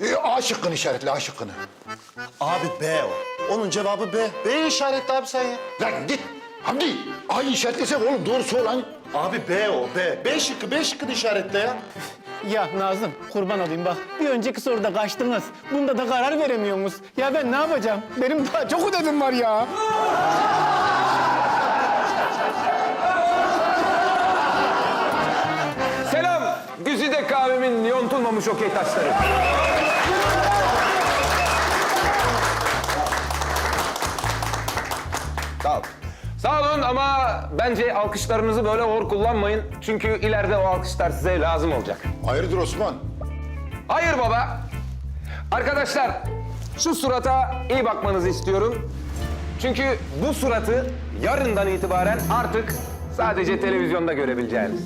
E, A şıkkını işaretle, A şıkkını. Abi B o. Onun cevabı B. B işaretli abi sen ya. Lan git. Hamdi, A'yı işaretlesek oğlum doğrusu o lan. Abi B o B. B şıkkı B şıkkını işaretle ya. Ya Nazım kurban olayım bak. Bir önceki soruda kaçtınız. Bunda da karar veremiyorsunuz. Ya ben ne yapacağım? Benim daha çok ödevim var ya. Selam Güzide kahvemin yontulmamış okey taşları. Ama bence alkışlarınızı böyle hor kullanmayın. Çünkü ileride o alkışlar size lazım olacak. Hayırdır Osman? Hayır baba. Arkadaşlar şu surata iyi bakmanızı istiyorum. Çünkü bu suratı yarından itibaren artık sadece televizyonda görebileceğiniz.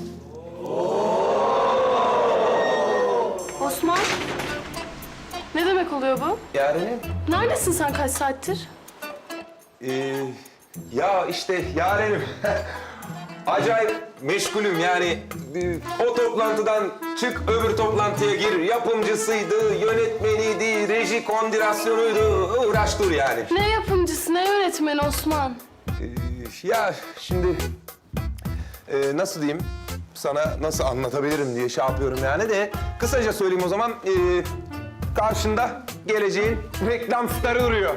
Osman. Ne demek oluyor bu? Yarenim? Neredesin sen kaç saattir? Ee, ya işte yarenim. Acayip meşgulüm yani. O toplantıdan çık öbür toplantıya gir. Yapımcısıydı, yönetmeniydi, reji kondirasyonuydu. Uğraş dur yani. Ne yapımcısı, ne yönetmeni Osman? Ee, ya şimdi e, nasıl diyeyim? Sana nasıl anlatabilirim diye şey yapıyorum yani de kısaca söyleyeyim o zaman. Ee, karşında geleceğin reklam starı duruyor.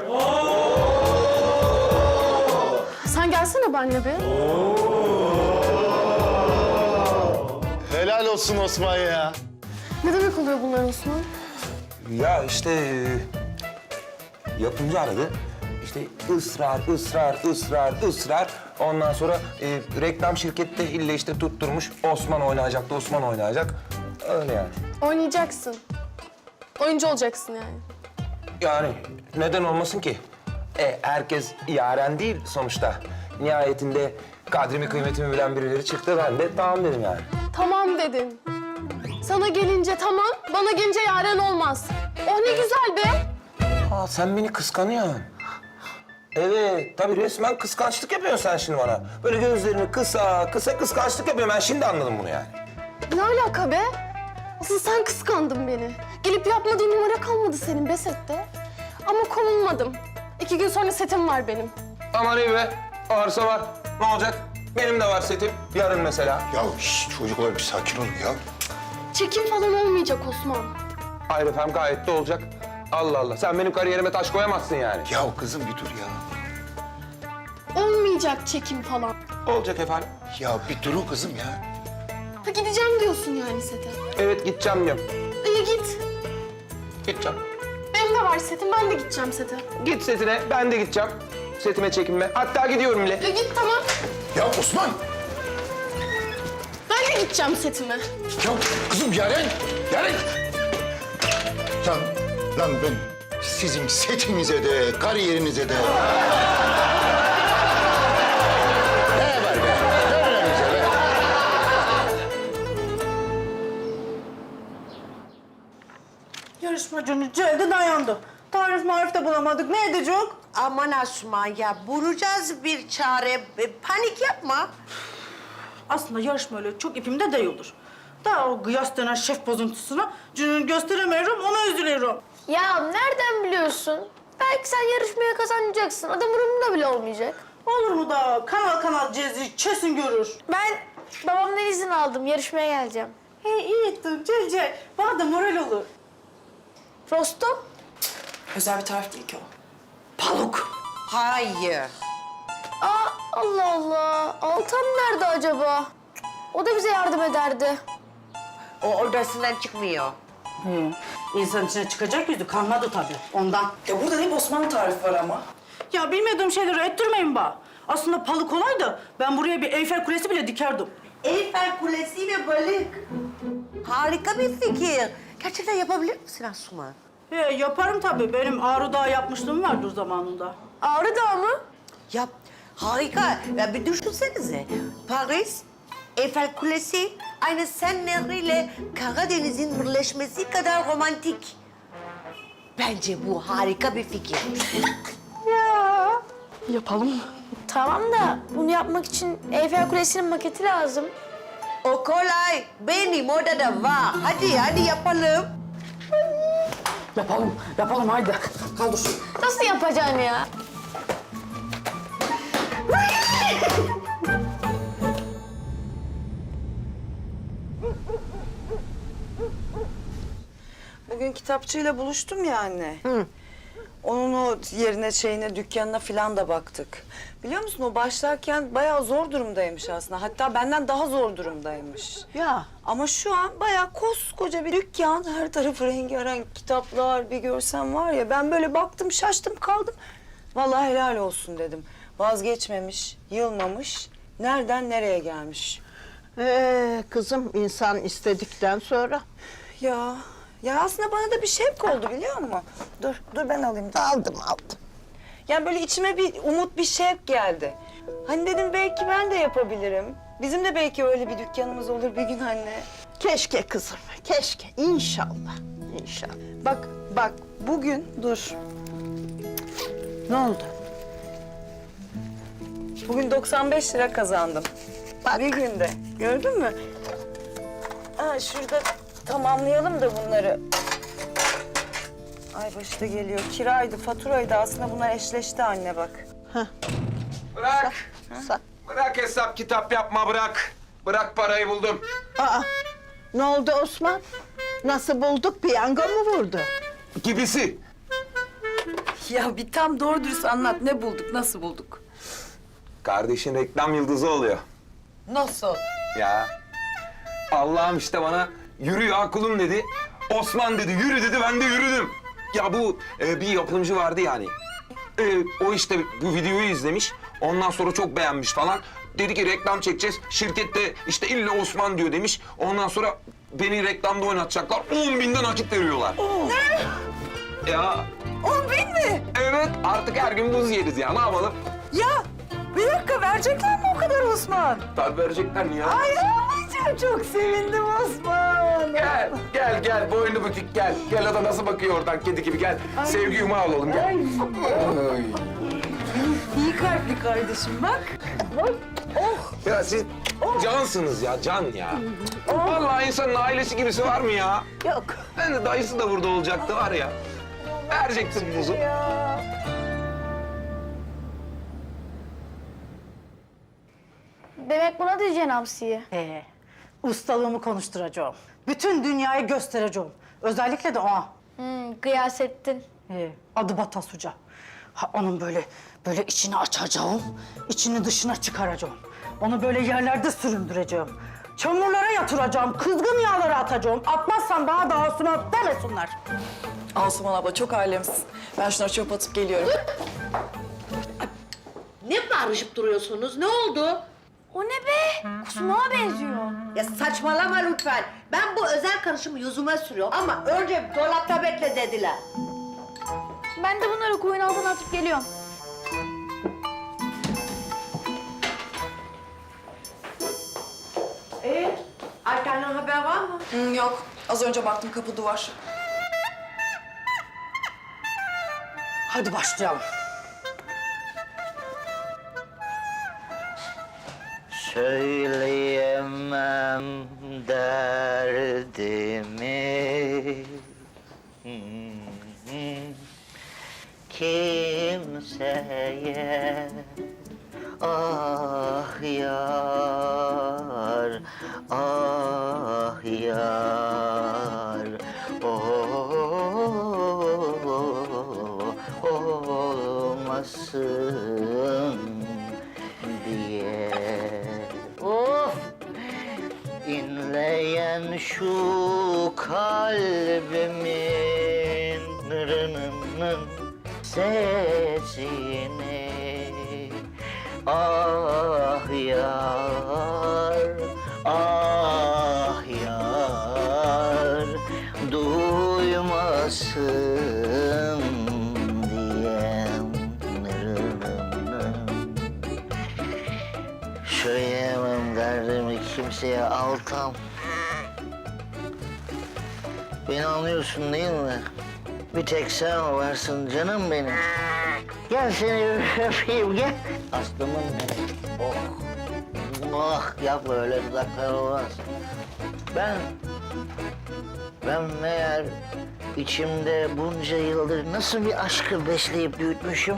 Sen gelsene benimle bir. Helal olsun Osman ya. Ne demek oluyor bunlar Osman? Ya işte e, yapımcı aradı. İşte ısrar, ısrar, ısrar, ısrar. Ondan sonra e, reklam şirkette ille işte tutturmuş. Osman oynayacaktı, Osman oynayacak. Öyle yani. Oynayacaksın. Oyuncu olacaksın yani. Yani neden olmasın ki? E, herkes yaren değil sonuçta. Nihayetinde kadrimi kıymetimi bilen birileri çıktı. Ben de tamam dedim yani. Tamam dedin. Sana gelince tamam, bana gelince yaren olmaz. Oh ne güzel be. Aa, sen beni kıskanıyorsun. Evet, tabii resmen kıskançlık yapıyorsun sen şimdi bana. Böyle gözlerini kısa, kısa kıskançlık yapıyorum. Ben şimdi anladım bunu yani. Ne alaka be? Asıl sen kıskandın beni. Gelip yapmadığın numara kalmadı senin be sette. Ama konulmadım. İki gün sonra setim var benim. Aman iyi be, varsa var. Ne olacak? Benim de var setim. Yarın mesela. Ya şş, çocuklar bir sakin olun ya. Çekim falan olmayacak Osman. Hayır efendim, gayet de olacak. Allah Allah, sen benim kariyerime taş koyamazsın yani. Ya kızım bir dur ya. Olmayacak çekim falan. Olacak efendim. Ya bir durun kızım ya. Ha gideceğim diyorsun yani sete. Evet, gideceğim diyorum. İyi git. Gideceğim. Benim de var setim, ben de gideceğim sete. Git setine, ben de gideceğim. Setime çekinme. Hatta gidiyorum bile. Ya git tamam. Ya Osman! Ben de gideceğim setime. Ya kızım Yaren! Yaren! Lan, lan ben sizin setinize de, kariyerinize de... ne var be? Yarışmacının cildi dayandı. Tarif marif de bulamadık. Ne edecek? Aman Asuman ya bulacağız bir çare. E, Panik yapma. Aslında yarışma öyle çok ipimde değildir. Daha o kıyas denen şef bozuntusuna cünün gösteremiyorum, ona üzülüyorum. Ya nereden biliyorsun? Belki sen yarışmaya kazanacaksın. Adam umurumda bile olmayacak. Olur mu da kanal kanal cezi kesin görür. Ben babamdan izin aldım. Yarışmaya geleceğim. He iyi ettin Cece. Bana da moral olur. Rostom? Özel bir tarif değil ki o. Paluk. Hayır. Aa Allah Allah. Altan nerede acaba? O da bize yardım ederdi. O odasından çıkmıyor. He. İnsan içine çıkacak yüzü kalmadı tabii ondan. Ya burada hep Osmanlı tarifi var ama. Ya bilmediğim şeyleri ettirmeyin bana. Aslında palık olaydı ben buraya bir Eyfel Kulesi bile dikerdim. Eyfel Kulesi ve balık. Harika bir fikir. Gerçekten yapabilir misin Asuman? He, yaparım tabii. Benim Ağrı Dağı yapmışlığım vardır zamanında. Ağrı Dağı mı? Yap. Harika. Ya bir düşünsenize. Paris, Eyfel Kulesi aynı Sen Nehri ile Karadeniz'in birleşmesi kadar romantik. Bence bu harika bir fikir. Tamam da bunu yapmak için Eyfel Kulesi'nin maketi lazım. O kolay. Benim odada var. Hadi hadi yapalım. Yapalım, yapalım haydi. Kaldır. Nasıl yapacaksın ya? Bugün kitapçıyla buluştum ya anne. Onun o yerine şeyine, dükkanına falan da baktık. Biliyor musun o başlarken bayağı zor durumdaymış aslında. Hatta benden daha zor durumdaymış. Ya Ama şu an bayağı koskoca bir dükkan. Her tarafı rengarenk kitaplar bir görsen var ya. Ben böyle baktım şaştım kaldım. Vallahi helal olsun dedim. Vazgeçmemiş, yılmamış. Nereden nereye gelmiş. Ee, kızım insan istedikten sonra Ya, ya aslında bana da bir şevk oldu biliyor musun? Dur, dur ben alayım. aldım aldım. Yani böyle içime bir umut, bir şevk geldi. Hani dedim belki ben de yapabilirim. Bizim de belki öyle bir dükkanımız olur bir gün anne. Keşke kızım, keşke. İnşallah, inşallah. Bak, bak bugün dur. Ne oldu? Bugün 95 lira kazandım. Bak. Bir günde. Gördün mü? Ha, şurada tamamlayalım da bunları. Ay başı da geliyor. Kiraydı, faturaydı. Aslında bunlar eşleşti anne bak. Bırak. Sa- Bırak hesap kitap yapma bırak. Bırak parayı buldum. Aa, ne oldu Osman? Nasıl bulduk? Piyango mu vurdu? Gibisi. Ya bir tam doğru dürüst anlat. Ne bulduk, nasıl bulduk? Kardeşin reklam yıldızı oluyor. Nasıl? Ya. Allah'ım işte bana yürü ya kulum dedi. Osman dedi yürü dedi ben de yürüdüm. Ya bu e, bir yapımcı vardı yani. E, o işte bu videoyu izlemiş. Ondan sonra çok beğenmiş falan. Dedi ki reklam çekeceğiz. Şirkette işte illa Osman diyor demiş. Ondan sonra beni reklamda oynatacaklar. 10 binden nakit veriyorlar. Ne? Ya. 10 bin mi? Evet artık her gün buz yeriz ya ne yapalım? Ya bir dakika verecekler mi o kadar Osman? Tabii verecekler ya? Ay anneciğim çok sevindim Osman. Gel, gel, gel. Boynu bükük gel. Gel o da nasıl bakıyor oradan kedi gibi gel. Sevgi yumağı olalım gel. Ay. İyi kalpli kardeşim bak. Ya siz cansınız ya, can ya. Vallahi insanın ailesi gibisi var mı ya? Yok. Ben de dayısı da burada olacaktı var ya. Verecektim buzu. Demek buna diyeceksin hamsiyi. Ee, ustalığımı konuşturacağım. Bütün dünyaya göstereceğim. Özellikle de o. Hmm, Gıyasettin. Ee, adı Batas Hoca. Ha, onun böyle böyle içini açacağım, içini dışına çıkaracağım. Onu böyle yerlerde süründüreceğim. Çamurlara yatıracağım, kızgın yağlara atacağım. Atmazsan bana da Asuman demesinler. Asuman abla çok alemsin. Ben şunları çöp atıp geliyorum. ne bağırışıp duruyorsunuz? Ne oldu? O ne be? Kusmağa benziyor. Ya saçmalama lütfen. Ben bu özel karışımı yüzüme sürüyorum ama önce dolapta bekle dediler. Ben de bunları koyun altına atıp geliyorum. Ee, Alper'den haber var mı? yok. Az önce baktım kapı duvar. Hadi başlayalım. Söyleyemem derdimi. Kimseye Ah yar, ah sesini Ah yar, ah yar Duymasın diye Söyleyemem derdimi kimseye Altan. Beni anlıyorsun değil mi? Bir tek sen varsın canım benim. Gel seni öpeyim gel. Aslımın benim. Oh. Oh yapma öyle dudaklar olmaz. Ben Ben meğer içimde bunca yıldır nasıl bir aşkı besleyip büyütmüşüm?